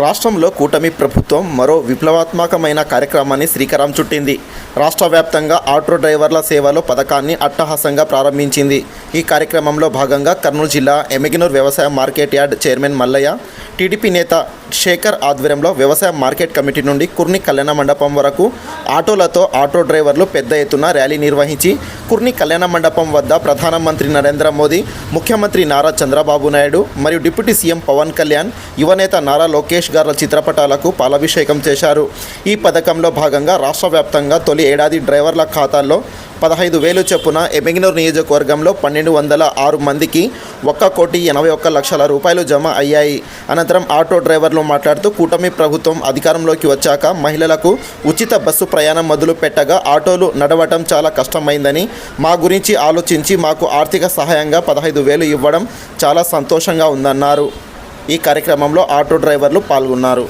రాష్ట్రంలో కూటమి ప్రభుత్వం మరో విప్లవాత్మకమైన కార్యక్రమాన్ని శ్రీకారం చుట్టింది. రాష్ట్ర వ్యాప్తంగా ఆటో డ్రైవర్ల సేవలో పథకాన్ని అట్టహాసంగా ప్రారంభించింది. ఈ కార్యక్రమంలో భాగంగా కర్నూలు జిల్లా ఎమిగినూర్ వ్యవసాయ market yard chairman Mallaiah TDP నేత శేఖర్ ఆధ్వర్యంలో వ్యవసాయ మార్కెట్ కమిటీ నుండి కుర్ని కళ్యాణ మండపం వరకు ఆటోలతో ఆటో డ్రైవర్లు పెద్ద ఎత్తున ర్యాలీ నిర్వహించి కుర్ని కళ్యాణ మండపం వద్ద ప్రధానమంత్రి నరేంద్ర మోదీ ముఖ్యమంత్రి నారా చంద్రబాబు నాయుడు మరియు డిప్యూటీ సీఎం పవన్ కళ్యాణ్ యువనేత నారా లోకేష్ గార్ల చిత్రపటాలకు పాలాభిషేకం చేశారు. ఈ పథకంలో భాగంగా రాష్ట్ర వ్యాప్తంగా తొలి ఏడాది డ్రైవర్ల ఖాతాల్లో పదహైదు వేలు చొప్పున ఎమిగినూర్ నియోజకవర్గంలో పన్నెండు వందల ఆరు మందికి ఒక్క కోటి ఎనభై ఒక్క లక్షల రూపాయలు జమ అయ్యాయి. అనంతరం ఆటో డ్రైవర్లు మాట్లాడుతూ కూటమి ప్రభుత్వం అధికారంలోకి వచ్చాక మహిళలకు ఉచిత బస్సు ప్రయాణం మొదలు పెట్టగా ఆటోలు నడవటం చాలా కష్టమైందని మా గురించి ఆలోచించి మాకు ఆర్థిక సహాయంగా పదహైదు వేలు ఇవ్వడం చాలా సంతోషంగా ఉందన్నారు. ఈ కార్యక్రమంలో ఆటో డ్రైవర్లు పాల్గొన్నారు.